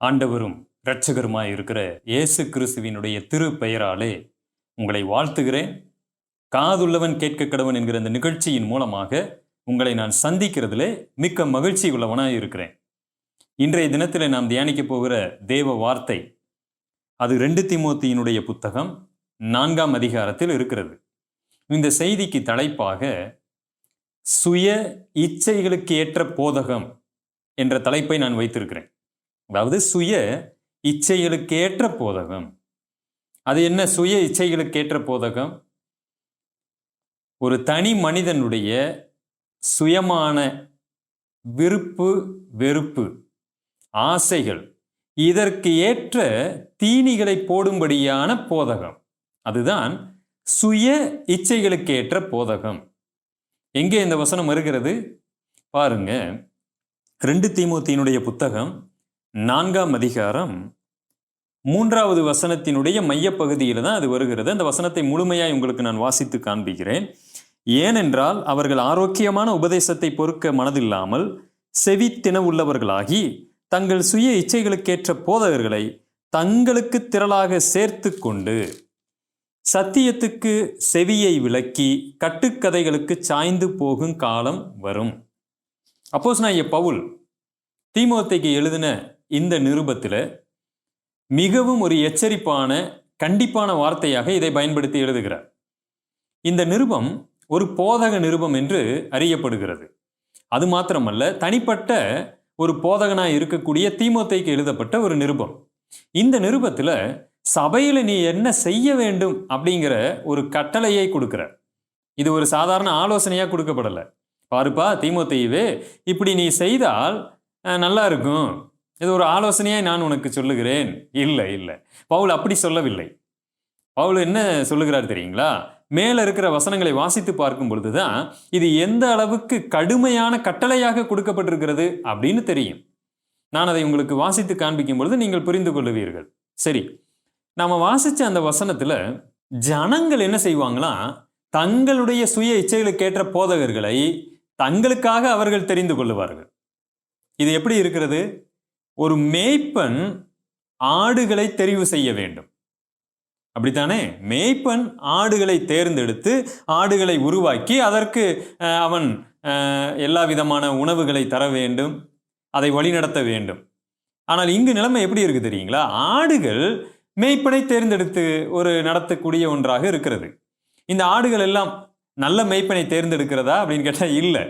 ஆண்டவரும் இரட்சகருமாய் இருக்கிற இயேசு கிறிஸ்துவினுடைய திரு பெயராலே உங்களை வாழ்த்துகிறேன். காதுள்ளவன் கேட்க கடவன் என்கிற இந்த நிகழ்ச்சியின் மூலமாக உங்களை நான் சந்திக்கிறதிலே மிக்க மகிழ்ச்சி உள்ளவனாக இருக்கிறேன். இன்றைய தினத்தில் நாம் தியானிக்க போகிற தேவ வார்த்தை அது ரெண்டு திமோத்தியினுடைய புத்தகம் நான்காம் அதிகாரத்தில் இருக்கிறது. இந்த செய்திக்கு தலைப்பாக சுய இச்சைகளுக்கு ஏற்ற போதகம் என்ற தலைப்பை நான் வைத்திருக்கிறேன். அதாவது சுய இச்சைகளுக்கேற்ற போதகம். அது என்ன? சுய இச்சைகளுக்கேற்ற போதகம். ஒரு தனி மனிதனுடைய சுயமான விருப்பு வெறுப்பு ஆசைகள் இதற்கு ஏற்ற தீனிகளை போடும்படியான போதகம். அதுதான் சுய இச்சைகளுக்கேற்ற போதகம். எங்கே இந்த வசனம் வருகிறது? பாருங்க. ரெண்டு தீமூத்தியினுடைய புத்தகம் நான்காம் அதிகாரம் மூன்றாவது வசனத்தினுடைய மையப்பகுதியில் தான் அது வருகிறது. அந்த வசனத்தை முழுமையாய் உங்களுக்கு நான் வாசித்து காண்பிக்கிறேன். ஏனென்றால் அவர்கள் ஆரோக்கியமான உபதேசத்தை பொறுக்க மனதில்லாமல் செவித்தின உள்ளவர்களாகி தங்கள் சுய இச்சைகளுக்கேற்ற போதகர்களை தங்களுக்கு திரளாக சேர்த்து கொண்டு சத்தியத்துக்கு செவியை விளக்கி கட்டுக்கதைகளுக்கு சாய்ந்து போகும் காலம் வரும். அப்போஸ் நான் பவுல் தீமோத்தைக்கு எழுதின இந்த நிருபத்தில் மிகவும் ஒரு எச்சரிப்பான கண்டிப்பான வார்த்தையாக இதை பயன்படுத்தி எழுதுகிறார். இந்த நிருபம் ஒரு போதக நிருபம் என்று அறியப்படுகிறது. அது மாத்திரமல்ல தனிப்பட்ட ஒரு போதகனாக இருக்கக்கூடிய தீமோத்தைக்கு எழுதப்பட்ட ஒரு நிருபம். இந்த நிருபத்தில் சபையில் நீ என்ன செய்ய வேண்டும்? அப்படிங்கிற ஒரு கட்டளையை கொடுக்குற இது ஒரு சாதாரண ஆலோசனையாக கொடுக்கப்படலை. பாருப்பா தீமோத்தையவே இப்படி நீ செய்தால் நல்லா இருக்கும். இது ஒரு ஆலோசனையாக நான் உனக்கு சொல்லுகிறேன். இல்லை இல்லை. பவுல் அப்படி சொல்லவில்லை. பவுல் என்ன சொல்லுகிறார் தெரியுங்களா? மேலே இருக்கிற வசனங்களை வாசித்து பார்க்கும் பொழுது தான் இது எந்த அளவுக்கு கடுமையான கட்டளையாக கொடுக்கப்பட்டிருக்கிறது அப்படின்னு தெரியும். நான் அதை உங்களுக்கு வாசித்து காண்பிக்கும் பொழுது நீங்கள் புரிந்து கொள்ளுவீர்கள். சரி. நாம் வாசித்த அந்த வசனத்தில் ஜனங்கள் என்ன செய்வாங்களா? தங்களுடைய சுய இச்சைகளுக்கேற்ற போதகர்களை தங்களுக்காக அவர்கள் தெரிந்து கொள்ளுவார்கள். இது எப்படி இருக்கிறது? ஒரு மேய்ப்பன் ஆடுகளை தெரிவு செய்ய வேண்டும். அப்படித்தானே? மேய்ப்பன் ஆடுகளை தேர்ந்தெடுத்து ஆடுகளை உருவாக்கி அதற்கு அவன் எல்லா விதமான உணவுகளை தர வேண்டும் அதை வழிநடத்த வேண்டும். ஆனால் இங்கு நிலைமை எப்படி இருக்கு தெரியுங்களா? ஆடுகள் மேய்ப்பனை தேர்ந்தெடுத்து ஒரு நடத்தக்கூடிய ஒன்றாக இருக்கிறது. இந்த ஆடுகள் எல்லாம் நல்ல மேய்ப்பனை தேர்ந்தெடுக்கிறதா அப்படின்னு கேட்டால் இல்லை.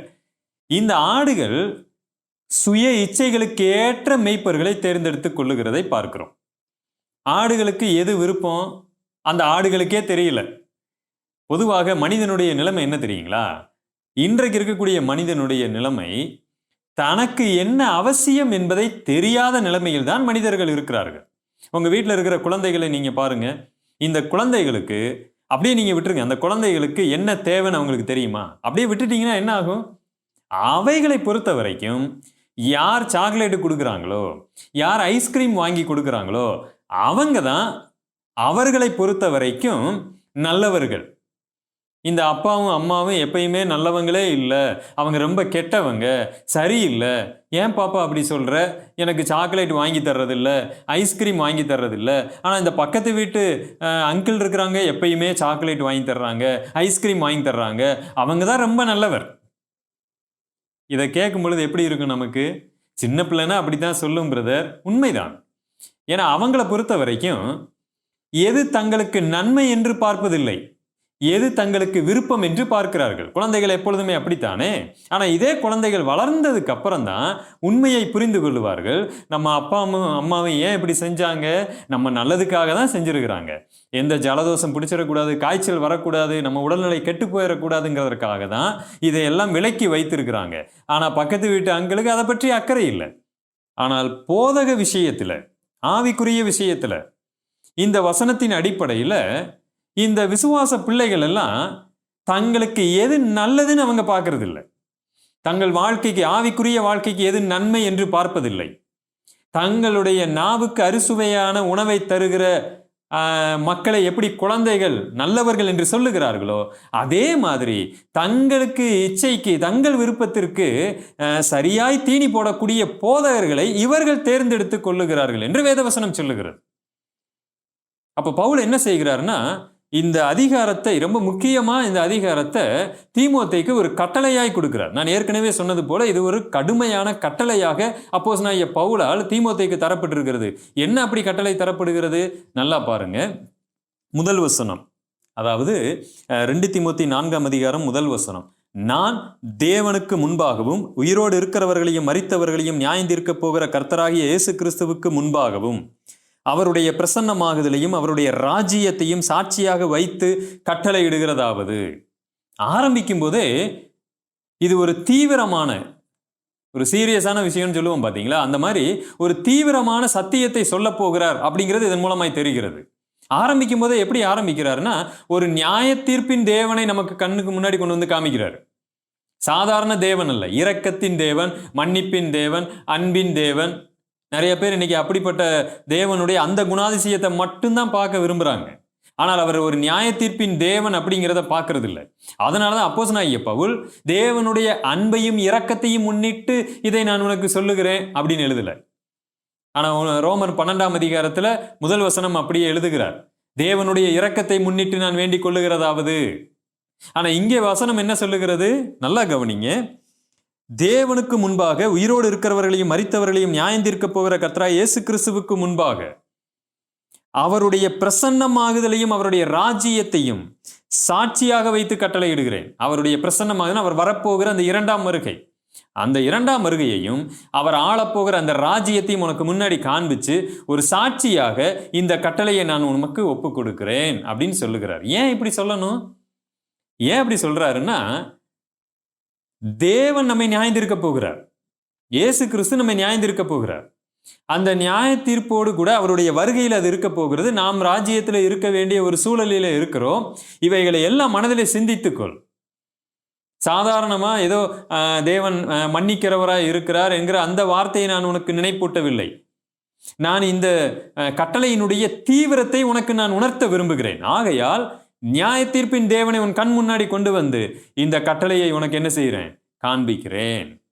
இந்த ஆடுகள் சுய இச்சைகளுக்கு ஏற்ற மெய்ப்பர்களை தேர்ந்தெடுத்து கொள்ளுகிறதை பார்க்கிறோம். ஆடுகளுக்கு எது விருப்பம்? அந்த ஆடுகளுக்கே தெரியல. பொதுவாக மனிதனுடைய நிலைமை என்ன தெரியுங்களா? இன்றைக்கு இருக்கக்கூடிய மனிதனுடைய நிலைமை தனக்கு என்ன அவசியம் என்பதை தெரியாத நிலைமையில் தான் மனிதர்கள் இருக்கிறார்கள். உங்கள் வீட்டில் இருக்கிற குழந்தைகளை நீங்கள் பாருங்கள் இந்த குழந்தைகளுக்கு அப்படியே நீங்கள் விட்டுருங்க. அந்த குழந்தைகளுக்கு என்ன தேவைன்னு அவங்களுக்கு தெரியுமா? அப்படியே விட்டுட்டீங்கன்னா என்ன ஆகும்? அவைகளை பொறுத்த வரைக்கும் யார் சாக்லேட்டு கொடுக்குறாங்களோ யார் ஐஸ்கிரீம் வாங்கி கொடுக்குறாங்களோ அவங்க தான் அவர்களை பொறுத்த வரைக்கும் நல்லவர்கள். இந்த அப்பாவும் அம்மாவும் எப்பயுமே நல்லவங்களே இல்லை. அவங்க ரொம்ப கெட்டவங்க. சரியில்லை. ஏன் பாப்பா அப்படி சொல்கிற எனக்கு சாக்லேட் வாங்கி தர்றதில்ல. ஐஸ்கிரீம் வாங்கி தர்றதில்ல. ஆனால் இந்த பக்கத்து வீட்டு அங்கிள் இருக்கிறாங்க எப்பயுமே சாக்லேட் வாங்கி தர்றாங்க. ஐஸ்கிரீம் வாங்கி தர்றாங்க. அவங்க தான் ரொம்ப நல்லவர். இதை கேட்கும் பொழுது எப்படி இருக்கும் நமக்கு? சின்ன பிள்ளைனா அப்படித்தான் சொல்லும் பிரதர் உண்மைதான். ஏன்னா அவங்கள பொறுத்த வரைக்கும் எது தங்களுக்கு நன்மை என்று பார்ப்பதில்லை. எது தங்களுக்கு விருப்பம் என்று பார்க்கிறார்கள்? குழந்தைகள் எப்பொழுதுமே அப்படித்தானே? ஆனால் இதே குழந்தைகள் வளர்ந்ததுக்கு அப்புறம் தான் உண்மையை புரிந்து கொள்ளுவார்கள். நம்ம அப்பா அம்மா அம்மாவும் ஏன் இப்படி செஞ்சாங்க? நம்ம நல்லதுக்காக தான் செஞ்சுருக்கிறாங்க. எந்த ஜலதோஷம் பிடிச்சிடக்கூடாது காய்ச்சல் வரக்கூடாது நம்ம உடல்நிலை கெட்டு போயிடக்கூடாதுங்கிறதுக்காக தான் இதையெல்லாம் விலக்கி வைத்திருக்கிறாங்க. ஆனால் பக்கத்து வீட்டு அங்களுக்கு அதை பற்றி அக்கறை இல்லை. ஆனால் போதக விஷயத்தில் ஆவிக்குரிய விஷயத்தில் இந்த வசனத்தின் அடிப்படையில் இந்த விசுவாச பிள்ளைகள் எல்லாம் தங்களுக்கு எது நல்லதுன்னு அவங்க பார்க்கறது இல்லை தங்கள் வாழ்க்கைக்கு ஆவிக்குரிய வாழ்க்கைக்கு எது நன்மை என்று பார்ப்பதில்லை. தங்களுடைய நாவுக்கு அறுசுவையான உணவை தருகிற மக்களை எப்படி குழந்தைகள் நல்லவர்கள் என்று சொல்லுகிறார்களோ அதே மாதிரி தங்களுக்கு இச்சைக்கு தங்கள் விருப்பத்திற்கு சரியாய் தீனி போடக்கூடிய போதகர்களை இவர்கள் தேர்ந்தெடுத்து கொள்ளுகிறார்கள் என்று வேதவசனம் சொல்லுகிறது. அப்ப பவுல் என்ன செய்கிறாருன்னா இந்த அதிகாரத்தை ரொம்ப முக்கியமாக இந்த அதிகாரத்தை தீமோத்தைக்கு ஒரு கட்டளையாய் கொடுக்கிறார். நான் ஏற்கனவே சொன்னது போல இது ஒரு கடுமையான கட்டளையாக அப்போஸ் நான் பவுலால் தீமோத்தைக்கு தரப்பட்டிருக்கிறது. என்ன அப்படி கட்டளை தரப்படுகிறது? நல்லா பாருங்க. முதல் வசனம். அதாவது ரெண்டு தீமோத்தி நான்காம் அதிகாரம் முதல் வசனம். நான் தேவனுக்கு முன்பாகவும் உயிரோடு இருக்கிறவர்களையும் மறித்தவர்களையும் நியாயந்தீர்க்கப் போகிற கர்த்தராகிய இயேசு கிறிஸ்துவுக்கு முன்பாகவும் அவருடைய பிரசன்னமாகுதலையும் அவருடைய ராஜ்யத்தையும் சாட்சியாக வைத்து கட்டளையிடுகிறதாவது. ஆரம்பிக்கும் போதே இது ஒரு தீவிரமான ஒரு சீரியஸான விஷயம்னு சொல்லுவோம் பார்த்தீங்களா? அந்த மாதிரி ஒரு தீவிரமான சத்தியத்தை சொல்ல போகிறார் அப்படிங்கிறது இதன் மூலமாய் தெரிகிறது. ஆரம்பிக்கும் போதே எப்படி ஆரம்பிக்கிறாருன்னா ஒரு நியாய தீர்ப்பின் தேவனை நமக்கு கண்ணுக்கு முன்னாடி கொண்டு வந்து காமிக்கிறார். சாதாரண தேவன் அல்ல இரக்கத்தின் தேவன் மன்னிப்பின் தேவன் அன்பின் தேவன் நிறைய பேர் இன்னைக்கு அப்படிப்பட்ட தேவனுடைய அந்த குணாதிசயத்தை மட்டும்தான் பார்க்க விரும்புகிறாங்க ஆனால் அவர் ஒரு நியாய தீர்ப்பின் தேவன் அப்படிங்கிறத பார்க்கறது இல்லை அதனால தான் அப்போஸ் பவுல் தேவனுடைய அன்பையும் இரக்கத்தையும் முன்னிட்டு இதை நான் உனக்கு சொல்லுகிறேன் அப்படின்னு எழுதலை. ஆனால் ரோமர் பன்னெண்டாம் அதிகாரத்தில் முதல் வசனம் அப்படியே எழுதுகிறார். தேவனுடைய இரக்கத்தை முன்னிட்டு நான் வேண்டிக் கொள்ளுகிறதாவது? ஆனால் இங்கே வசனம் என்ன சொல்லுகிறது? நல்லா கவனிங்க. தேவனுக்கு முன்பாக உயிரோடு இருக்கிறவர்களையும் மரித்தவர்களையும் நியாயந்திருக்க போகிற கத்ரா இயேசு கிறிஸ்துவுக்கு முன்பாக அவருடைய பிரசன்னமாகுதலையும் அவருடைய ராஜ்யத்தையும் சாட்சியாக வைத்து கட்டளையிடுகிறேன். அவருடைய பிரசன்னமாகுதல் அவர் வரப்போகிற அந்த இரண்டாம் வருகை. அந்த இரண்டாம் வருகையையும் அவர் ஆளப்போகிற அந்த ராஜ்யத்தையும் உனக்கு முன்னாடி காண்பிச்சு ஒரு சாட்சியாக இந்த கட்டளையை நான் உனக்கு ஒப்பு கொடுக்கிறேன் அப்படின்னு சொல்லுகிறார். ஏன் இப்படி சொல்லணும்? ஏன் அப்படி சொல்றாருன்னா தேவன் நம்மை நியாயந்திருக்க போகிறார். இயேசு கிறிஸ்து நம்மை நியாயந்திருக்க போகிறார். அந்த நியாய தீர்ப்போடு கூட அவருடைய வருகையில் அது இருக்க போகிறது. நாம் ராஜ்யத்தில் இருக்க வேண்டிய ஒரு சூழலில் இருக்கிறோம். இவைகளை எல்லாம் மனதில் சிந்தித்துக்கொள் சாதாரணமா ஏதோ தேவன் மன்னிக்கிறவராக மன்னிக்கிறவராய் இருக்கிறார் என்கிற அந்த வார்த்தையை நான் உனக்கு நினைப்பூட்டவில்லை. நான் இந்த கட்டளையினுடைய தீவிரத்தை உனக்கு நான் உணர்த்த விரும்புகிறேன். ஆகையால் நியாய தீர்ப்பின் தேவனை உன் கண் முன்னாடி கொண்டு வந்து இந்த கட்டளையை உனக்கு என்ன செய்கிறேன்? காண்பிக்கிறேன்.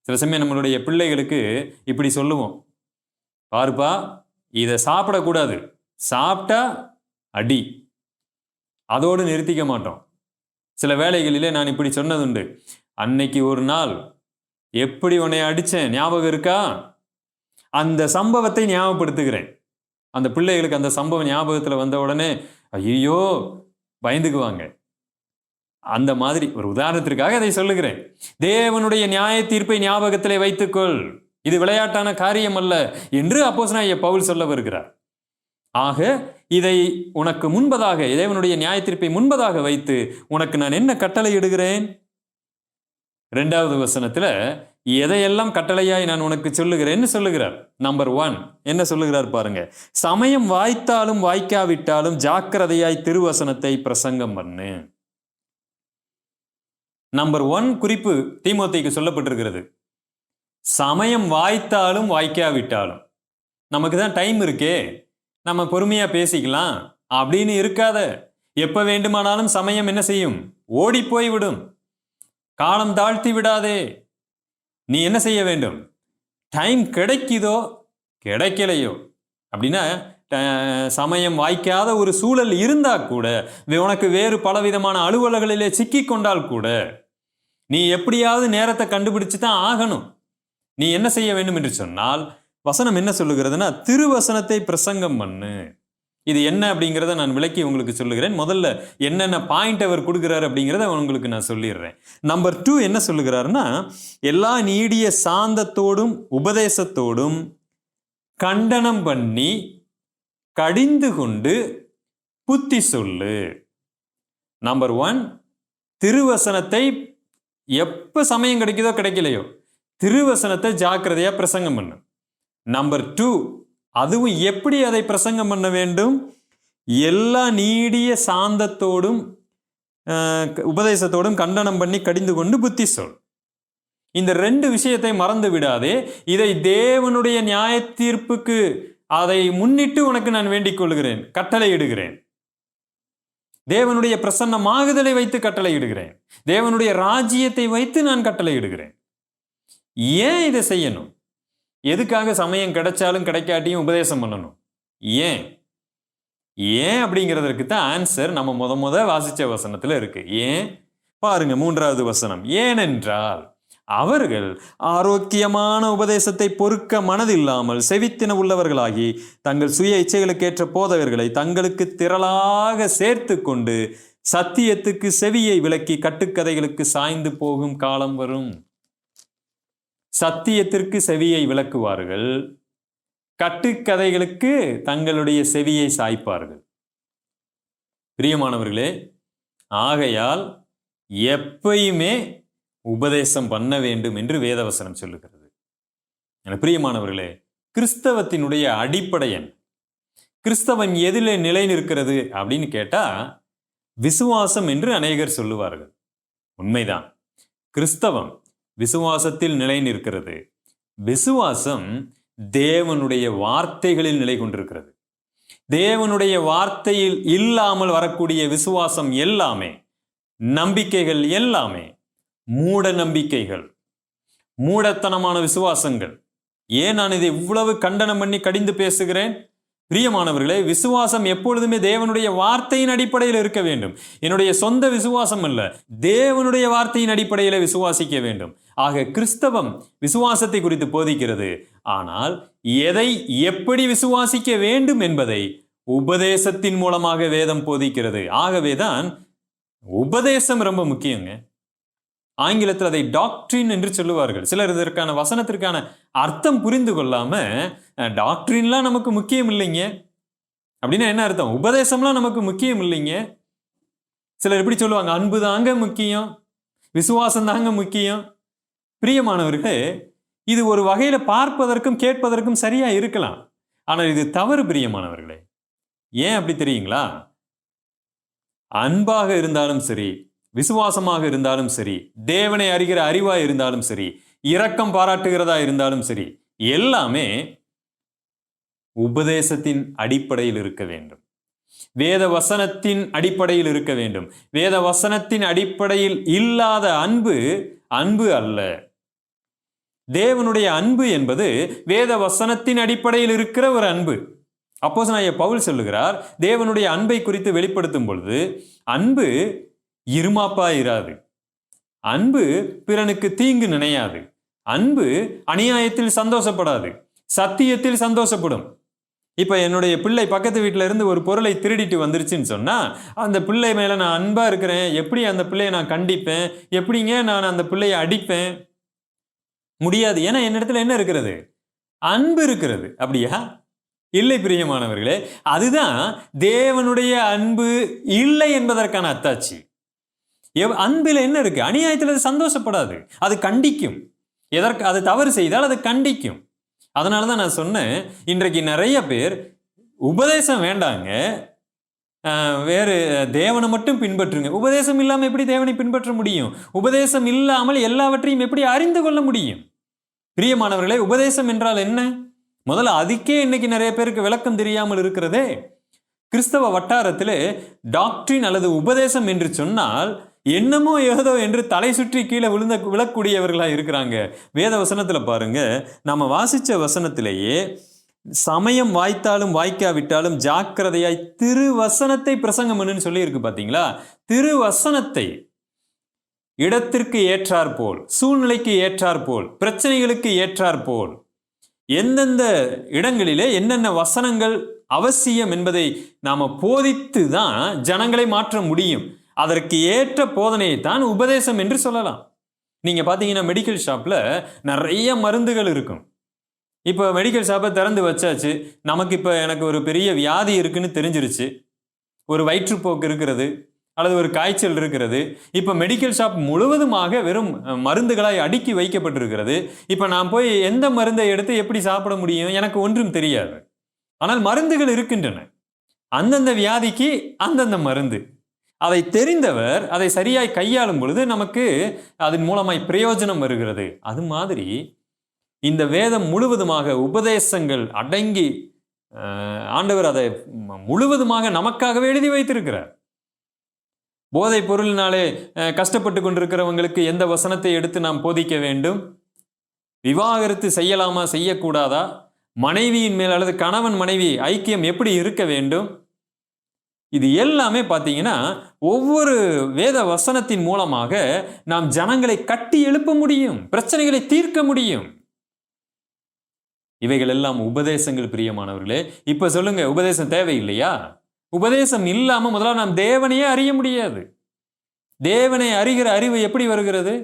சில சமயம் நம்மளுடைய பிள்ளைகளுக்கு இப்படி சொல்லுவோம். பாருப்பா இதை சாப்பிடக்கூடாது. சாப்பிட்டா அடி. அதோடு நிறுத்திக்க மாட்டோம். சில வேலைகளிலே நான் இப்படி சொன்னதுண்டு. அன்னைக்கு ஒரு நாள் எப்படி உன்னை அடிச்சேன் ஞாபகம் இருக்கா? அந்த சம்பவத்தை ஞாபகப்படுத்துகிறேன். அந்த பிள்ளைகளுக்கு அந்த சம்பவம் ஞாபகத்தில் வந்த உடனே ஐயோ பயந்துக்குவாங்க. அந்த மாதிரி ஒரு உதாரணத்திற்காக அதை சொல்லுகிறேன். தேவனுடைய நியாய தீர்ப்பை ஞாபகத்திலே வைத்துக்கொள். இது விளையாட்டான காரியம் அல்ல என்று அப்போஸ்தலனாகிய பவுல் சொல்ல வருகிறார். ஆக இதை உனக்கு முன்பதாக தேவனுடைய நியாயத்திற்பை முன்பதாக வைத்து உனக்கு நான் என்ன கட்டளை இடுகிறேன்? ரெண்டாவது வசனத்தில் எதையெல்லாம் கட்டளையாய் நான் உனக்கு சொல்லுகிறேன்னு சொல்லுகிறார். நம்பர் ஒன் என்ன சொல்லுகிறார் பாருங்க. சமயம் வாய்த்தாலும் வாய்க்காவிட்டாலும் ஜாக்கிரதையாய் திருவசனத்தை பிரசங்கம் பண்ணு. நம்பர் ஒன் குறிப்பு தீமோத்தேக்கு சொல்லப்பட்டிருக்கிறது. சமயம் வாய்த்தாலும் வாய்க்காவிட்டாலும். நமக்கு தான் டைம் இருக்கே. நம்ம பொறுமையா பேசிக்கலாம். அப்படின்னு இருக்காத. எப்ப வேண்டுமானாலும் சமயம் என்ன செய்யும்? ஓடி போய்விடும். காலம் தாழ்த்தி விடாதே. நீ என்ன செய்ய வேண்டும்? டைம் கிடைக்குதோ? கிடைக்கலையோ? அப்படின்னா சமயம் வாய்க்காத ஒரு சூழல் இருந்தால் கூட உனக்கு வேறு பலவிதமான அலுவலர்களிலே சிக்கிக் கொண்டால் கூட நீ எப்படியாவது நேரத்தை கண்டுபிடிச்சு தான் ஆகணும். நீ என்ன செய்ய வேண்டும் என்று சொன்னால் வசனம் என்ன சொல்லுகிறதுனா திருவசனத்தை பிரசங்கம் பண்ணு. இது என்ன அப்படிங்கிறத நான் விளக்கி உங்களுக்கு சொல்லுகிறேன். முதல்ல என்னென்ன பாயிண்ட் அவர் கொடுக்குறாரு அப்படிங்கிறத உங்களுக்கு நான் சொல்லிடுறேன். நம்பர் டூ என்ன சொல்லுகிறாருன்னா எல்லா நீடிய சாந்தத்தோடும் உபதேசத்தோடும் கண்டனம் பண்ணி கடிந்து கொண்டு புத்தி சொல்லு. நம்பர் ஒன் திருவசனத்தை எப்ப சமயம் கிடைக்குதோ கிடைக்கலையோ திருவசனத்தை ஜாக்கிரதையா பிரசங்கம் பண்ணு. நம்பர் டூ அதுவும் எப்படி அதை பிரசங்கம் பண்ண வேண்டும்? எல்லா நீடிய சாந்தத்தோடும் உபதேசத்தோடும் கண்டனம் பண்ணி கடிந்து கொண்டு புத்தி சொல். இந்த ரெண்டு விஷயத்தை மறந்து விடாதே. இதை தேவனுடைய நியாய தீர்ப்புக்கு அதை முன்னிட்டு உனக்கு நான் வேண்டிக் கொள்கிறேன். கட்டளையிடுகிறேன் தேவனுடைய பிரசன்னமாகுதலை வைத்து கட்டளையிடுகிறேன் தேவனுடைய ராஜ்யத்தை வைத்து நான் கட்டளையிடுகிறேன் ஏன் இதை செய்யணும்? எதுக்காக சமயம் கிடைச்சாலும் கிடைக்காட்டியும் உபதேசம் பண்ணணும்? ஏன்? ஏன் அப்படிங்கிறதற்கு தான் ஆன்சர் நம்ம முத முத வாசித்த வசனத்தில் இருக்குது ஏன்? பாருங்க மூன்றாவது வசனம். ஏனென்றால் அவர்கள் ஆரோக்கியமான உபதேசத்தை பொறுக்க மனதில்லாமல் செவித்தின உள்ளவர்களாகி தங்கள் சுய இச்சைகளுக்கேற்ற போதகர்களை தங்களுக்கு திரளாக சேர்த்து கொண்டு சத்தியத்துக்கு செவியை விலக்கி கட்டுக்கதைகளுக்கு சாய்ந்து போகும் காலம் வரும். சத்தியத்திற்கு செவியை விளக்குவார்கள். கட்டுக்கதைகளுக்கு தங்களுடைய செவியை சாய்ப்பார்கள். பிரியமானவர்களே ஆகையால் எப்பயுமே உபதேசம் பண்ண வேண்டும் என்று வேதவசனம் சொல்லுகிறது. என பிரியமானவர்களே கிறிஸ்தவத்தினுடைய அடிப்படையன் கிறிஸ்தவன் எதிலே நிலை நிற்கிறது அப்படின்னு கேட்டா விசுவாசம் என்று அநேகர் சொல்லுவார்கள். உண்மைதான். கிறிஸ்தவம் விசுவாசத்தில் நிலை நிற்கிறது. விசுவாசம் தேவனுடைய வார்த்தைகளில் நிலை கொண்டிருக்கிறது. தேவனுடைய வார்த்தையில் இல்லாமல் வரக்கூடிய விசுவாசம் எல்லாமே நம்பிக்கைகள் எல்லாமே மூட நம்பிக்கைகள் மூடத்தனமான விசுவாசங்கள். ஏன் நான் இதை இவ்வளவு கண்டனம் பண்ணி கடிந்து பேசுகிறேன்? பிரியமானவர்களே விசுவாசம் எப்பொழுதுமே தேவனுடைய வார்த்தையின் அடிப்படையில் இருக்க வேண்டும். என்னுடைய சொந்த விசுவாசம் அல்ல தேவனுடைய வார்த்தையின் அடிப்படையில் விசுவாசிக்க வேண்டும். ஆக கிறிஸ்தவம் விசுவாசத்தை குறித்து போதிக்கிறது. ஆனால் எதை எப்படி விசுவாசிக்க வேண்டும் என்பதை உபதேசத்தின் மூலமாக வேதம் போதிக்கிறது. ஆகவேதான் உபதேசம் ரொம்ப முக்கியங்க. ஆங்கிலத்தில் அதை டாக்ட்ரின் என்று சொல்லுவார்கள். சிலர் இதற்கான வசனத்திற்கான அர்த்தம் புரிந்து கொள்ளாம டாக்ட்ரின்லாம் நமக்கு முக்கியம் இல்லைங்க. அப்படின்னா என்ன அர்த்தம்? உபதேசம்லாம் நமக்கு முக்கியம் இல்லைங்க. சிலர் எப்படி சொல்லுவாங்க? அன்பு தாங்க முக்கியம். விசுவாசம் தாங்க முக்கியம். பிரியமானவர்களே இது ஒரு வகையில் பார்ப்பதற்கும் கேட்பதற்கும் சரியாக இருக்கலாம். ஆனால் இது தவறு பிரியமானவர்களே. ஏன் அப்படி தெரியுங்களா? அன்பாக இருந்தாலும் சரி விசுவாசமாக இருந்தாலும் சரி தேவனை அறிகிற அறிவா இருந்தாலும் சரி இரக்கம் பாராட்டுகிறதா இருந்தாலும் சரி எல்லாமே உபதேசத்தின் அடிப்படையில் இருக்க வேண்டும். வேத வசனத்தின் அடிப்படையில் இருக்க வேண்டும். வேத வசனத்தின் அடிப்படையில் இல்லாத அன்பு அன்பு அல்ல. தேவனுடைய அன்பு என்பது வேத வசனத்தின் அடிப்படையில் இருக்கிற ஒரு அன்பு. அப்போஸ் நான் பவுல் சொல்லுகிறார் தேவனுடைய அன்பை குறித்து வெளிப்படுத்தும் பொழுது அன்பு இருமாப்பா இராது. அன்பு பிறனுக்கு தீங்கு நினையாது. அன்பு அநியாயத்தில் சந்தோஷப்படாது. சத்தியத்தில் சந்தோஷப்படும். இப்ப என்னுடைய பிள்ளை பக்கத்து வீட்டில இருந்து ஒரு பொருளை திருடிட்டு வந்துருச்சுன்னு சொன்னா அந்த பிள்ளை மேல நான் அன்பா இருக்கிறேன். எப்படி அந்த பிள்ளையை நான் கண்டிப்பேன்? எப்படிங்க நான் அந்த பிள்ளையை அடிப்பேன்? முடியாது. ஏன்னா என்னிடத்துல என்ன இருக்கிறது? அன்பு இருக்கிறது. அப்படியா? இல்லை பிரியமானவர்களே அதுதான் தேவனுடைய அன்பு இல்லை என்பதற்கான அத்தாட்சி. எவ் அன்பில் என்ன இருக்கு? அநியாயத்தில் அது சந்தோஷப்படாது. அது கண்டிக்கும். எதற்கு அது தவறு செய்தால் அது கண்டிக்கும். அதனால தான் நான் சொன்னேன் இன்றைக்கு நிறைய பேர் உபதேசம் வேண்டாங்க. வேறு தேவனை மட்டும் பின்பற்றுங்க. உபதேசம் இல்லாமல் எப்படி தேவனை பின்பற்ற முடியும்? உபதேசம் இல்லாமல் எல்லாவற்றையும் எப்படி அறிந்து கொள்ள முடியும்? பிரியமானவர்களே உபதேசம் என்றால் என்ன? முதல்ல அதுக்கே இன்னைக்கு நிறைய பேருக்கு விளக்கம் தெரியாமல் இருக்கிறதே. கிறிஸ்தவ வட்டாரத்தில் டாக்டின் அல்லது உபதேசம் என்று சொன்னால் என்னமோ ஏதோ என்று தலை சுற்றி கீழே விழுந்த விழக்கூடியவர்களாக இருக்கிறாங்க. வேத வசனத்தில் பாருங்க. நம்ம வாசித்த வசனத்திலேயே சமயம் வாய்த்தாலும் வாய்க்காவிட்டாலும் ஜாக்கிரதையாய் திருவசனத்தை பிரசங்கம் பண்ணுன்னு சொல்லி இருக்கு பாத்தீங்களா? திருவசனத்தை இடத்திற்கு ஏற்றாற்போல் சூழ்நிலைக்கு ஏற்றாற்போல் பிரச்சனைகளுக்கு ஏற்றாற்போல் எந்தெந்த இடங்களிலே என்னென்ன வசனங்கள் அவசியம் என்பதை நாம் போதித்து தான் ஜனங்களை மாற்ற முடியும். அதற்கு ஏற்ற போதனையை தான் உபதேசம் என்று சொல்லலாம். நீங்கள் பார்த்தீங்கன்னா மெடிக்கல் ஷாப்பில் நிறைய மருந்துகள் இருக்கும். இப்போ மெடிக்கல் ஷாப்பை திறந்து வச்சாச்சு. நமக்கு இப்போ எனக்கு ஒரு பெரிய வியாதி இருக்குன்னு தெரிஞ்சிருச்சு. ஒரு வயிற்றுப்போக்கு இருக்கிறது அல்லது ஒரு காய்ச்சல் இருக்கிறது. இப்போ மெடிக்கல் ஷாப் முழுவதுமாக வெறும் மருந்துகளாய் அடுக்கி வைக்கப்பட்டிருக்கிறது. இப்போ நான் போய் எந்த மருந்தை எடுத்து எப்படி சாப்பிட முடியும்? எனக்கு ஒன்றும் தெரியாது. ஆனால் மருந்துகள் இருக்கின்றன. அந்தந்த வியாதிக்கு அந்தந்த மருந்து. அதை தெரிந்தவர் அதை சரியாய் கையாளும் பொழுது நமக்கு அதன் மூலமாய் பிரயோஜனம் வருகிறது. அது மாதிரி இந்த வேதம் முழுவதுமாக உபதேசங்கள் அடங்கி ஆண்டவர் அதை முழுவதுமாக நமக்காகவே எழுதி வைத்திருக்கிறார். போதைப் பொருளினாலே கஷ்டப்பட்டு கொண்டிருக்கிறவங்களுக்கு எந்த வசனத்தை எடுத்து நாம் போதிக்க வேண்டும்? விவாகரத்து செய்யலாமா செய்யக்கூடாதா? மனைவியின் மேல் அல்லது கணவன் மனைவி ஐக்கியம் எப்படி இருக்க வேண்டும்? இது எல்லாமே பார்த்தீங்கன்னா ஒவ்வொரு வேத வசனத்தின் மூலமாக நாம் ஜனங்களை கட்டி எழுப்ப முடியும் பிரச்சனைகளை தீர்க்க முடியும். இவைகள் எல்லாம் உபதேசங்கள் பிரியமானவர்களே. இப்ப சொல்லுங்க உபதேசம் தேவையில்லையா? உபதேசம் இல்லாம முதல்ல நாம் தேவனையே அறிய முடியாது. தேவனை அறிகிற அறிவு எப்படி வருகிறது?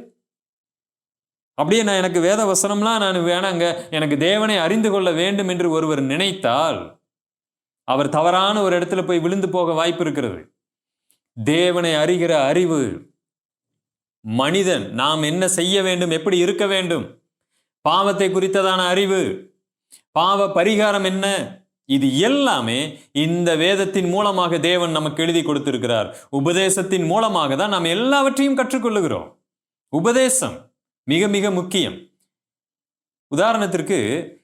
அப்படியே நான் எனக்கு வேத வசனம்லாம் நான் வேணாங்க எனக்கு தேவனை அறிந்து கொள்ள வேண்டும் என்று ஒருவர் நினைத்தால் அவர் தவறான ஒரு இடத்துல போய் விழுந்து போக வாய்ப்பு இருக்கிறது. தேவனை அறிகிற அறிவு மனிதன் நாம் என்ன செய்ய வேண்டும் எப்படி இருக்க வேண்டும் பாவத்தை குறித்ததான அறிவு பாவ பரிகாரம் என்ன இது எல்லாமே இந்த வேதத்தின் மூலமாக தேவன் நமக்கு எழுதி கொடுத்திருக்கிறார். உபதேசத்தின் மூலமாக தான் நாம் எல்லாவற்றையும் கற்றுக்கொள்ளுகிறோம். உபதேசம். மிக மிக முக்கியம். உதாரணத்திற்கு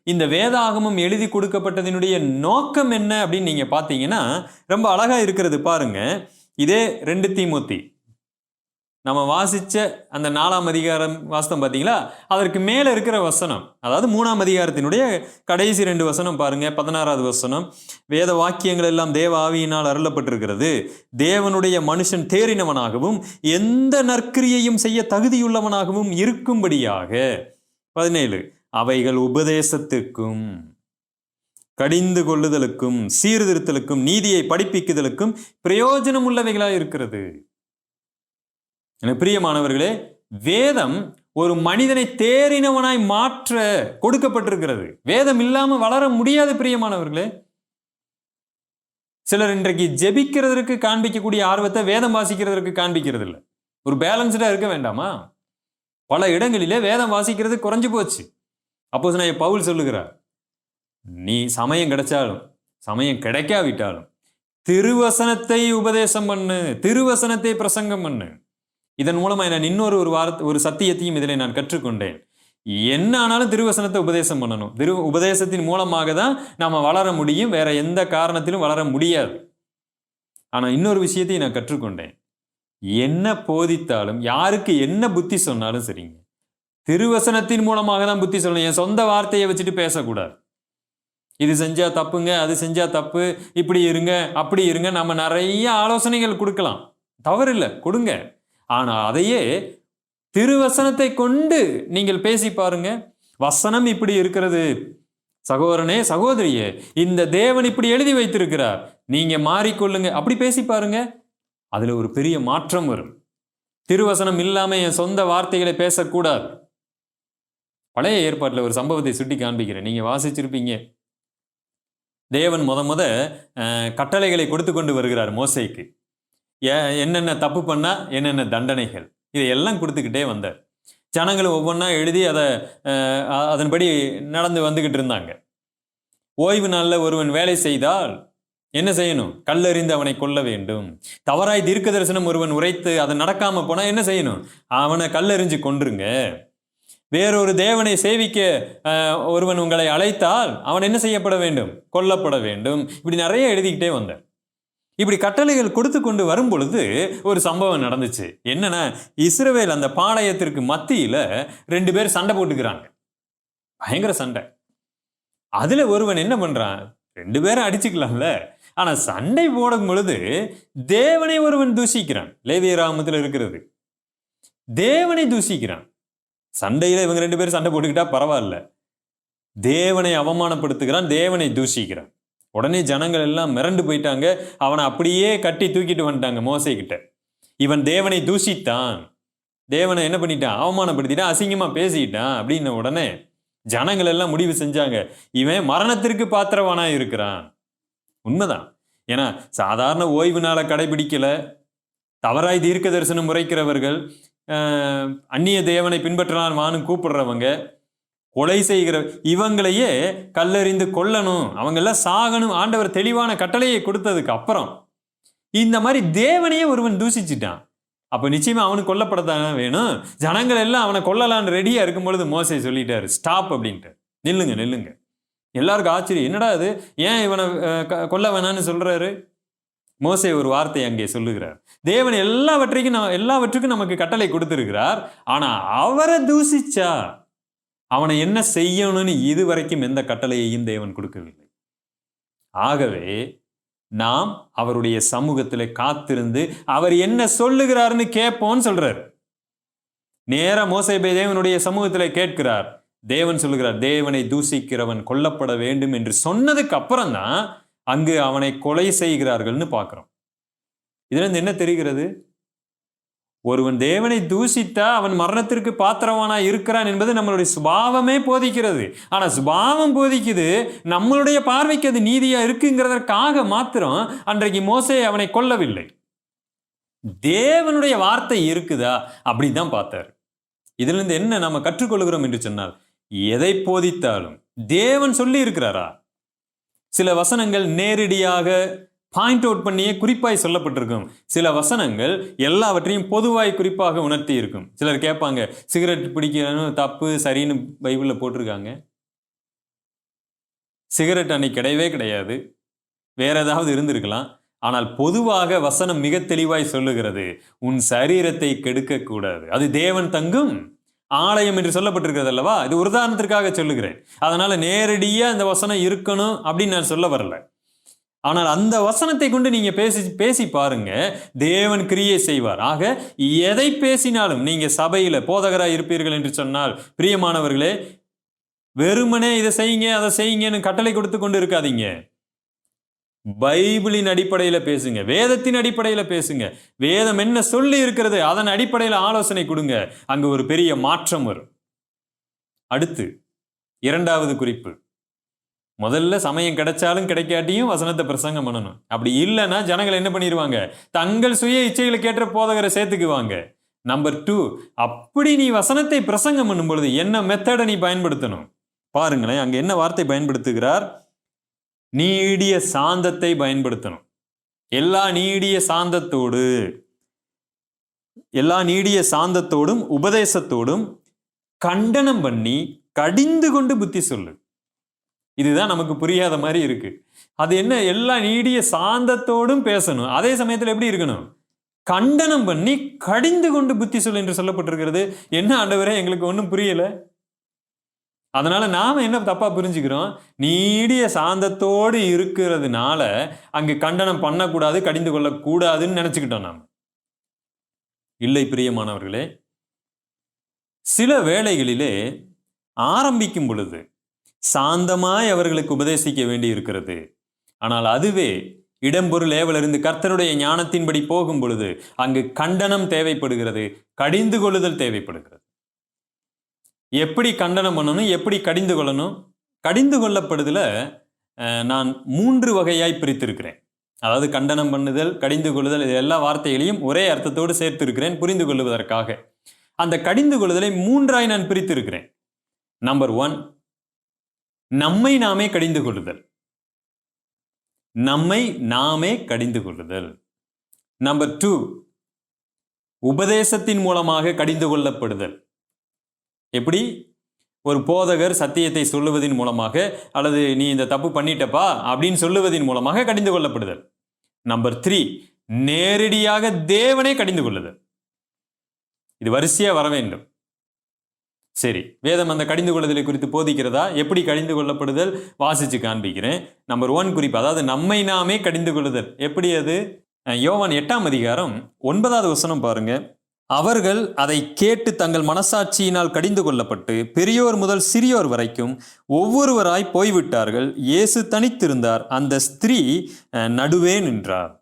இந்த வேதாகமம் எழுதி கொடுக்கப்பட்டதினுடைய நோக்கம் என்ன அப்படின்னு நீங்கள் பார்த்தீங்கன்னா ரொம்ப அழகாக இருக்கிறது பாருங்க. இதே ரெண்டு தீமூத்தி. நம்ம வாசித்த அந்த நாலாம் அதிகாரம் வாசனம் பார்த்தீங்களா? அதற்கு மேலே இருக்கிற வசனம் அதாவது மூணாம் அதிகாரத்தினுடைய கடைசி ரெண்டு வசனம் பாருங்கள் பதினாறாவது வசனம். வேத வாக்கியங்கள் எல்லாம் தேவ ஆவியினால் அருளப்பட்டிருக்கிறது. தேவனுடைய மனுஷன் தேறினவனாகவும் எந்த நற்கிரியையும் செய்ய தகுதியுள்ளவனாகவும் இருக்கும்படியாக. பதினேழு அவைகள் உபதேசத்துக்கும் கடிந்து கொள்ளுதலுக்கும் சீர்திருத்தலுக்கும் நீதியை படிப்பிக்குதலுக்கும் பிரயோஜனம் உள்ளவைகளாக இருக்கிறது. எனக்கு பிரியமானவர்களே வேதம் ஒரு மனிதனை தேறினவனாய் மாற்ற கொடுக்கப்பட்டிருக்கிறது. வேதம் இல்லாமல் வளர முடியாது பிரியமானவர்களே. சிலர் இன்றைக்கு ஜெபிக்கிறதற்கு காண்பிக்கக்கூடிய ஆர்வத்தை வேதம் வாசிக்கிறதற்கு காண்பிக்கிறது இல்லை ஒரு பேலன்ஸ்டாக இருக்க வேண்டாமா? பல இடங்களிலே வேதம் வாசிக்கிறது குறைஞ்சு போச்சு. அப்போ நான் பவுல் சொல்லுகிறார் நீ சமயம் கிடைச்சாலும் சமயம் கிடைக்காவிட்டாலும் திருவசனத்தை உபதேசம் பண்ணு திருவசனத்தை பிரசங்கம் பண்ணு. இதன் மூலமாக நான் இன்னொரு ஒரு வார ஒரு சத்தியத்தையும் இதில் நான் கற்றுக்கொண்டேன். என்ன ஆனாலும் திருவசனத்தை உபதேசம் பண்ணணும். திரு உபதேசத்தின் மூலமாக தான் நாம் வளர முடியும். வேற எந்த காரணத்திலும் வளர முடியாது. ஆனால் இன்னொரு விஷயத்தையும் நான் கற்றுக்கொண்டேன். என்ன போதித்தாலும் யாருக்கு என்ன புத்தி சொன்னாலும் சரிங்க. திருவசனத்தின் மூலமாக தான் புத்தி சொல்லணும். என் சொந்த வார்த்தையை வச்சுட்டு பேசக்கூடாது. இது செஞ்சா தப்புங்க அது செஞ்சா தப்பு இப்படி இருங்க அப்படி இருங்க. நம்ம நிறைய ஆலோசனைகள் கொடுக்கலாம். தவறு இல்லை கொடுங்க. ஆனால் அதையே திருவசனத்தை கொண்டு நீங்கள் பேசி பாருங்க. வசனம் இப்படி இருக்கிறது. சகோதரனே சகோதரியே இந்த தேவன் இப்படி எழுதி வைத்திருக்கிறார். நீங்க மாறிக்கொள்ளுங்க. அப்படி பேசி பாருங்க. அதுல ஒரு பெரிய மாற்றம் வரும். திருவசனம் இல்லாம என் சொந்த வார்த்தைகளை பேசக்கூடாது. பழைய ஏற்பாட்டில் ஒரு சம்பவத்தை சுட்டி காண்பிக்கிறேன். நீங்க வாசிச்சிருப்பீங்க. தேவன் முத முத கட்டளைகளை கொடுத்து கொண்டு வருகிறார் மோசைக்கு. என்னென்ன தப்பு பண்ணால் என்னென்ன தண்டனைகள்? இதையெல்லாம் கொடுத்துக்கிட்டே வந்தார். ஜனங்களை ஒவ்வொன்றா எழுதி அதை அதன்படி நடந்து வந்துக்கிட்டு இருந்தாங்க. ஓய்வு நாளில் ஒருவன் வேலை செய்தால் என்ன செய்யணும்? கல்லறிந்து அவனை கொல்ல வேண்டும். தவறாய் தீர்க்க தரிசனம் ஒருவன் உரைத்து அது நடக்காம போனா என்ன செய்யணும்? அவனை கல்லறிஞ்சு கொன்றுங்க. வேறொரு தேவனை சேவிக்க ஒருவன் உங்களை அழைத்தால் அவன் என்ன செய்யப்பட வேண்டும்? கொல்லப்பட வேண்டும். இப்படி நிறைய எழுதிக்கிட்டே வந்தார். இப்படி கட்டளைகள் கொடுத்து கொண்டு வரும் பொழுது ஒரு சம்பவம் நடந்துச்சு. என்னன்னா இஸ்ரவேல் அந்த பாளையத்திற்கு மத்தியில ரெண்டு பேர் சண்டை போட்டுக்கிறாங்க. பயங்கர சண்டை. அதுல ஒருவன் என்ன பண்றான்? ரெண்டு பேரும் அடிச்சுக்கலாம்ல. ஆனா சண்டை போடும் பொழுது தேவனை ஒருவன் தூஷிக்கிறான். லேவியராமத்தில் இருக்கிறது. தேவனை தூஷிக்கிறான். சண்டையில இவங்க ரெண்டு பேரும் சண்டை போட்டுக்கிட்டா பரவாயில்ல. தேவனை அவமானப்படுத்துகிறான் தேவனை தூஷிக்கிறான். உடனே ஜனங்கள் எல்லாம் மிரண்டு போயிட்டாங்க. அவனை அப்படியே கட்டி தூக்கிட்டு வந்துட்டாங்க மோசைக்கிட்ட இவன் தேவனை தூஷித்தான். தேவனை என்ன பண்ணிட்டான்? அவமானப்படுத்திட்டான் அசிங்கமாக பேசிட்டான் அப்படின்ன உடனே ஜனங்கள் எல்லாம் முடிவு செஞ்சாங்க. இவன் மரணத்திற்கு பாத்திரவானா இருக்கிறான். உண்மைதான். ஏன்னா சாதாரண ஓய்வு நாளை கடைபிடிக்கல. தவறாய் தீர்க்க தரிசனம் முறைக்கிறவர்கள் அந்நிய தேவனை பின்பற்றலாம் வான்னு கூப்பிடுறவங்க கொலை செய்கிற இவங்களையே கல்லறிந்து கொல்லணும். அவங்கெல்லாம் சாகணும். ஆண்டவர் தெளிவான கட்டளையை கொடுத்ததுக்கு அப்புறம் இந்த மாதிரி தேவனையே ஒருவன் தூசிச்சிட்டான். அப்போ நிச்சயமா அவனுக்கு கொல்லப்படத்தான் வேணும். ஜனங்கள் எல்லாம் அவனை கொல்லலான்னு ரெடியா இருக்கும் பொழுது மோசை சொல்லிட்டாரு ஸ்டாப் அப்படின்ட்டு. நில்லுங்க நில்லுங்க. எல்லாருக்கும் ஆச்சரியம். என்னடா இது? ஏன் இவனை க- கொல்ல வேணான்னு சொல்றாரு? மோசை ஒரு வார்த்தை அங்கே சொல்லுகிறார். தேவன் எல்லாவற்றைக்கும் நம்ம எல்லாவற்றுக்கும் நமக்கு கட்டளை கொடுத்துருக்கிறார். ஆனா அவரை தூசிச்சா? அவனை என்ன செய்யணும்னு இதுவரைக்கும் எந்த கட்டளையையும் தேவன் கொடுக்கவில்லை. ஆகவே நாம் அவருடைய சமூகத்தில் காத்திருந்து அவர் என்ன சொல்லுகிறாருன்னு கேட்போம்னு சொல்றார். மோசை மோசேபே தேவனுடைய சமூகத்தில் கேட்கிறார். தேவன் சொல்லுகிறார் தேவனை தூசிக்கிறவன் கொல்லப்பட வேண்டும் என்று சொன்னதுக்கு அப்புறம் தான் அங்கு அவனை கொலை செய்கிறார்கள்னு பார்க்குறோம். இதுலேருந்து என்ன தெரிகிறது? ஒருவன் தேவனை தூசித்தா அவன் மரணத்திற்கு பாத்திரவானா இருக்கிறான் என்பது நம்மளுடைய சுபாவமே போதிக்கிறது. ஆனால் சுபாவம் போதிக்குது நம்மளுடைய பார்வைக்கு அது நீதியாக இருக்குங்கிறதற்காக மாத்திரம் அன்றைக்கு மோசே அவனை கொல்லவில்லை. தேவனுடைய வார்த்தை இருக்குதா? அப்படிதான் பார்த்தார். இதிலிருந்து என்ன நம்ம கற்றுக்கொள்கிறோம் என்று சொன்னால் எதை போதித்தாலும் தேவன் சொல்லி இருக்கிறாரா சில வசனங்கள் நேரடியாக பாயிண்ட் அவுட் பண்ணியே குறிப்பாய் சொல்லப்பட்டிருக்கும். சில வசனங்கள் எல்லாவற்றையும் பொதுவாய் குறிப்பாக உணர்த்தி இருக்கும் சிலர் கேட்பாங்க சிகரெட் பிடிக்கணும் தப்பு சரின்னு பைபிளில் போட்டிருக்காங்க? சிகரெட் அன்னைக்கு கிடையவே கிடையாது. வேற ஏதாவது இருந்திருக்கலாம். ஆனால் பொதுவாக வசனம் மிக தெளிவாய் சொல்லுகிறது உன் சரீரத்தை கெடுக்கக்கூடாது. அது தேவன் தங்கும் ஆலயம் என்று சொல்லப்பட்டிருக்கிறது அல்லவா? இது உதாரணத்திற்காக சொல்லுகிறேன். அதனால நேரடியாக அந்த வசனம் இருக்கணும் அப்படின்னு நான் சொல்ல வரல. ஆனால் அந்த வசனத்தை கொண்டு நீங்க பேசி பேசி பாருங்க. தேவன் கிரியை செய்வார். ஆக எதை பேசினாலும் நீங்க சபையில போதகராக இருப்பீர்கள் என்று சொன்னால் பிரியமானவர்களே வெறுமனே இதை செய்யுங்க அதை செய்யுங்கன்னு கட்டளை கொடுத்து கொண்டு இருக்காதீங்க. பைபிளின் அடிப்படையில் பேசுங்க வேதத்தின் அடிப்படையில் பேசுங்க. வேதம் என்ன சொல்லி இருக்கிறது அதன் அடிப்படையில் ஆலோசனை கொடுங்க. அங்கே ஒரு பெரிய மாற்றம் வரும். அடுத்து இரண்டாவது குறிப்பு. முதல்ல சமயம் கிடைச்சாலும் கிடைக்காட்டியும் வசனத்தை பிரசங்கம் பண்ணணும். அப்படி இல்லைன்னா ஜனங்கள் என்ன பண்ணிடுவாங்க தங்கள் சுய இச்சைகளை கேட்ட போதகரை சேர்த்துக்குவாங்க. நம்பர் டூ அப்படி நீ வசனத்தை பிரசங்கம் பண்ணும் பொழுது என்ன மெத்தடை நீ பயன்படுத்தணும்? பாருங்களேன் அங்கே என்ன வார்த்தை பயன்படுத்துகிறார்? நீடிய சாந்தத்தை பயன்படுத்தணும். எல்லா நீடிய சாந்தத்தோடு எல்லா நீடிய சாந்தத்தோடும் உபதேசத்தோடும் கண்டனம் பண்ணி கடிந்து கொண்டு புத்தி சொல்லு. இதுதான் நமக்கு புரியாத மாதிரி இருக்கு. அது என்ன? எல்லா நீடிய சாந்தத்தோடும் பேசணும். அதே சமயத்தில் எப்படி இருக்கணும்? கண்டனம் பண்ணி கடிந்து கொண்டு புத்தி சொல் என்று சொல்லப்பட்டிருக்கிறது. என்ன ஆண்டவரே எங்களுக்கு ஒன்றும் புரியல. அதனால நாம என்ன தப்பா புரிஞ்சுக்கிறோம்? நீடிய சாந்தத்தோடு இருக்கிறதுனால அங்கு கண்டனம் பண்ணக்கூடாது கடிந்து கொள்ளக்கூடாதுன்னு நினைச்சுக்கிட்டோம் நாம். இல்லை பிரியமானவர்களே. சில வேளைகளிலே ஆரம்பிக்கும் பொழுது சாந்தமாய் அவர்களுக்கு உபதேசிக்க வேண்டி இருக்கிறது ஆனால் அதுவே இடம்பொருள் ஏவலிருந்து கர்த்தருடைய ஞானத்தின்படி போகும் பொழுது அங்கு கண்டனம் தேவைப்படுகிறது கடிந்து கொள்ளுதல் தேவைப்படுகிறது. எப்படி கண்டனம் பண்ணணும் எப்படி கடிந்து கொள்ளணும்? கடிந்து கொள்ளப்படுதல நான் மூன்று வகையாய் பிரித்திருக்கிறேன். அதாவது கண்டனம் பண்ணுதல் கடிந்து கொள்ளுதல் இது எல்லா வார்த்தைகளையும் ஒரே அர்த்தத்தோடு சேர்த்திருக்கிறேன் புரிந்து கொள்வதற்காக அந்த கடிந்து கொள்ளுதலை மூன்றாய் நான் பிரித்திருக்கிறேன். நம்பர் ஒன் நம்மை நாமே கடிந்து கொள்ளுதல் நம்மை நாமே கடிந்து கொள்ளுதல் நம்பர் டூ உபதேசத்தின் மூலமாக கடிந்து கொள்ளப்படுதல் எப்படி? ஒரு போதகர் சத்தியத்தை சொல்லுவதின் மூலமாக அல்லது நீ இந்த தப்பு பண்ணிட்டப்பா அப்படின்னு சொல்லுவதின் மூலமாக கடிந்து கொள்ளப்படுதல் நம்பர் த்ரீ நேரடியாக தேவனே கடிந்து கொள்ளுதல் இது வரிசையாக வர வேண்டும். சரி வேதம் அந்த கடிந்து கொள்ளுதலை குறித்து போதிக்கிறதா? எப்படி கடிந்து கொள்ளப்படுதல் வாசித்து காண்பிக்கிறேன். நம்பர் ஒன் குறிப்பு அதாவது நம்மை நாமே கடிந்து கொள்ளுதல் எப்படி அது? யோவான் எட்டாம் அதிகாரம் ஒன்பதாவது வசனம் பாருங்க. அவர்கள் அதை கேட்டு தங்கள் மனசாட்சியினால் கடிந்து கொள்ளப்பட்டு பெரியோர் முதல் சிறியோர் வரைக்கும் ஒவ்வொருவராய் போய்விட்டார்கள். இயேசு தனித்திருந்தார். அந்த ஸ்திரீ நடுவே நின்றார்.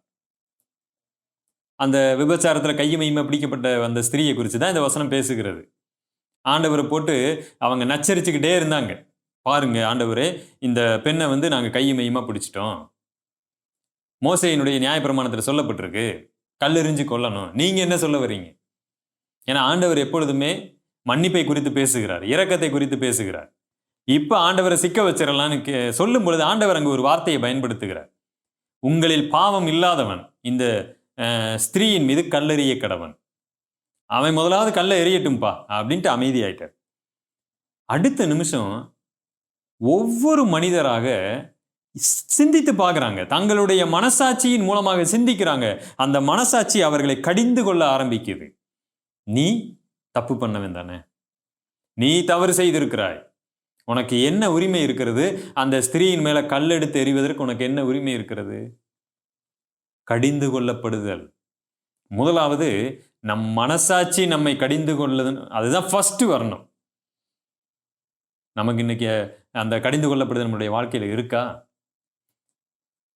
அந்த விபச்சாரத்தில் கையுமையுமே பிடிக்கப்பட்ட அந்த ஸ்திரீயை குறித்து தான் இந்த வசனம் பேசுகிறது. ஆண்டவரை போட்டு அவங்க நச்சரிச்சுக்கிட்டே இருந்தாங்க. பாருங்க ஆண்டவரே இந்த பெண்ணை வந்து நாங்கள் கையுமையுமா பிடிச்சிட்டோம். மோசையினுடைய நியாயப்பிரமாணத்தில் சொல்லப்பட்டிருக்கு கல்லெறிஞ்சு கொல்லணும். நீங்கள் என்ன சொல்ல வர்றீங்க? ஏன்னா ஆண்டவர் எப்பொழுதுமே மன்னிப்பை குறித்து பேசுகிறார் இரக்கத்தை குறித்து பேசுகிறார். இப்போ ஆண்டவரை சிக்க வச்சிடலான்னு கே- சொல்லும் பொழுது ஆண்டவர் அங்கே ஒரு வார்த்தையை பயன்படுத்துகிறார். உங்களில் பாவம் இல்லாதவன் இந்த ஸ்திரீயின் மீது கல்லெறிய கடவன். அவன் முதலாவது கல்லை எரியட்டும்ப்பா அப்படின்ட்டு அமைதியாயிட்டார் அடுத்த நிமிஷம் ஒவ்வொரு மனிதராக சிந்தித்து பார்க்குறாங்க. தங்களுடைய மனசாட்சியின் மூலமாக சிந்திக்கிறாங்க. அந்த மனசாட்சி அவர்களை கடிந்து கொள்ள ஆரம்பிக்குது. நீ தப்பு பண்ணவன் தானே? நீ தவறு செய்திருக்கிறாய். உனக்கு என்ன உரிமை இருக்கிறது? அந்த ஸ்திரீயின் மேலே கல்லெடுத்து எறிவதற்கு உனக்கு என்ன உரிமை இருக்கிறது? கடிந்து கொள்ளப்படுதல். முதலாவது நம் மனசாட்சி நம்மை கடிந்து கொள்ளது அதுதான் ஃபஸ்ட்டு வரணும். நமக்கு இன்னைக்கு அந்த கடிந்து கொள்ளப்படுது நம்முடைய வாழ்க்கையில் இருக்கா?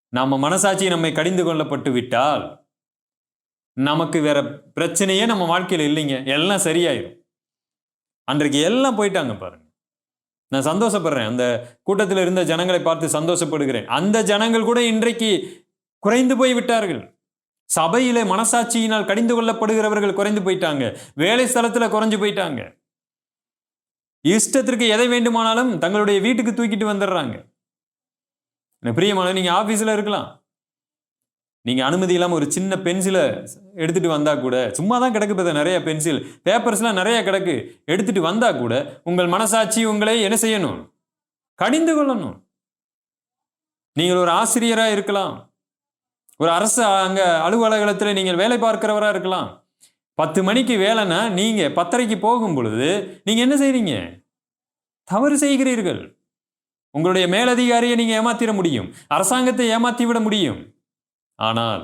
நம்ம மனசாட்சி நம்மை கடிந்து கொள்ளப்பட்டு விட்டால் நமக்கு வேற பிரச்சனையே நம்ம வாழ்க்கையில் இல்லைங்க. எல்லாம் சரியாயிடும் அன்றைக்கு எல்லாம் போயிட்டாங்க பாருங்க. நான் சந்தோஷப்படுறேன். அந்த கூட்டத்தில் இருந்த ஜனங்களை பார்த்து சந்தோஷப்படுகிறேன். அந்த ஜனங்கள் கூட இன்றைக்கு குறைந்து போய் விட்டார்கள். சபையிலே மனசாட்சியினால் கடிந்து கொள்ளப்படுகிறவர்கள் குறைந்து போயிட்டாங்க. வேலை ஸ்தலத்தில் குறைஞ்சு போயிட்டாங்க. இஷ்டத்திற்கு எதை வேண்டுமானாலும் தங்களுடைய வீட்டுக்கு தூக்கிட்டு வந்துடுறாங்க. பிரியமான நீங்கள் ஆஃபீஸில் இருக்கலாம். நீங்கள் அனுமதி இல்லாமல் ஒரு சின்ன பென்சிலை எடுத்துட்டு வந்தால் கூட சும்மா தான் கிடக்கு பார்த்தா நிறைய பென்சில் பேப்பர்ஸ்லாம் நிறைய கிடக்கு. எடுத்துகிட்டு வந்தால் கூட உங்கள் மனசாட்சி உங்களை என்ன செய்யணும்? கடிந்து கொள்ளணும். நீங்கள் ஒரு ஆசிரியராக இருக்கலாம். ஒரு அரசு அங்கே அலுவலகத்தில் நீங்கள் வேலை பார்க்கிறவராக இருக்கலாம். பத்து மணிக்கு வேலைன்னா நீங்கள் பத்தரைக்கு போகும் பொழுது நீங்கள் என்ன செய்றீங்க? தவறு செய்கிறீர்கள். உங்களுடைய மேலதிகாரியை நீங்கள் ஏமாத்திட முடியும். அரசாங்கத்தை ஏமாத்தி விட முடியும். ஆனால்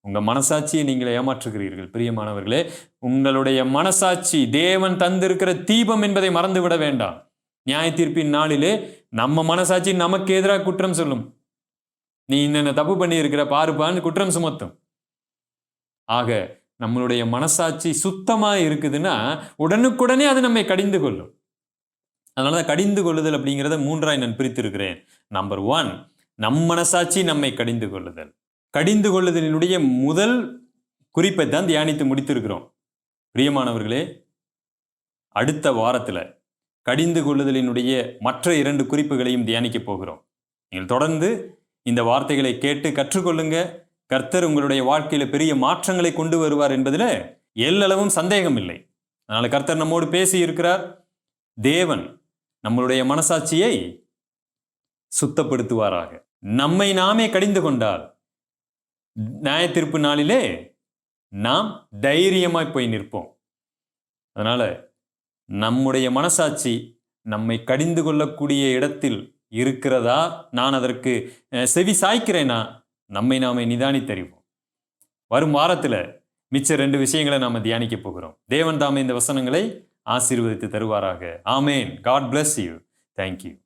உங்கள் மனசாட்சியை நீங்கள் ஏமாற்றுகிறீர்கள். பிரியமானவர்களே உங்களுடைய மனசாட்சி தேவன் தந்திருக்கிற தீபம் என்பதை மறந்து விட வேண்டாம். நியாய தீர்ப்பின் நாளிலே நம்ம மனசாட்சி நமக்கு எதிராக குற்றம் சொல்லும். நீ இன்னென்ன தப்பு பண்ணி இருக்கிற பாருப்பான்னு குற்றம் சுமத்தும். ஆக நம்மளுடைய மனசாட்சி சுத்தமாக இருக்குதுன்னா உடனுக்குடனே அது நம்மை கடிந்து கொள்ளும். அதனால தான் கடிந்து கொள்ளுதல் அப்படிங்கிறத மூன்றாய் நான் பிரித்திருக்கிறேன். நம்பர் ஒன் நம் மனசாட்சி நம்மை கடிந்து கொள்ளுதல். கடிந்து கொள்ளுதலினுடைய முதல் குறிப்பை தான் தியானித்து முடித்திருக்கிறோம். பிரியமானவர்களே அடுத்த வாரத்தில் கடிந்து கொள்ளுதலினுடைய மற்ற இரண்டு குறிப்புகளையும் தியானிக்க போகிறோம். நீங்கள் தொடர்ந்து இந்த வார்த்தைகளை கேட்டு கற்றுக்கொள்ளுங்க. கர்த்தர் உங்களுடைய வாழ்க்கையில பெரிய மாற்றங்களை கொண்டு வருவார் என்பதில் எல்லளவும் சந்தேகம் இல்லை அதனால கர்த்தர் நம்மோடு பேசி இருக்கிறார் தேவன் நம்மளுடைய மனசாட்சியை சுத்தப்படுத்துவாராக. நம்மை நாமே கடிந்து கொண்டால் நியாய தீர்ப்பு நாளிலே நாம் தைரியமாய் போய் நிற்போம். அதனால் நம்முடைய மனசாட்சி நம்மை கடிந்து கொள்ளக்கூடிய இடத்தில் இருக்கிறதா? நான் அதற்கு செவி சாய்க்கிறேனா? நம்மை நாமே நிதானித்தறிவோம். வரும் வாரத்தில் மிச்ச ரெண்டு விஷயங்களை நாம் தியானிக்க போகிறோம். தேவன் தாமே இந்த வசனங்களை ஆசீர்வதித்து தருவாராக. ஆமேன். God bless you thank you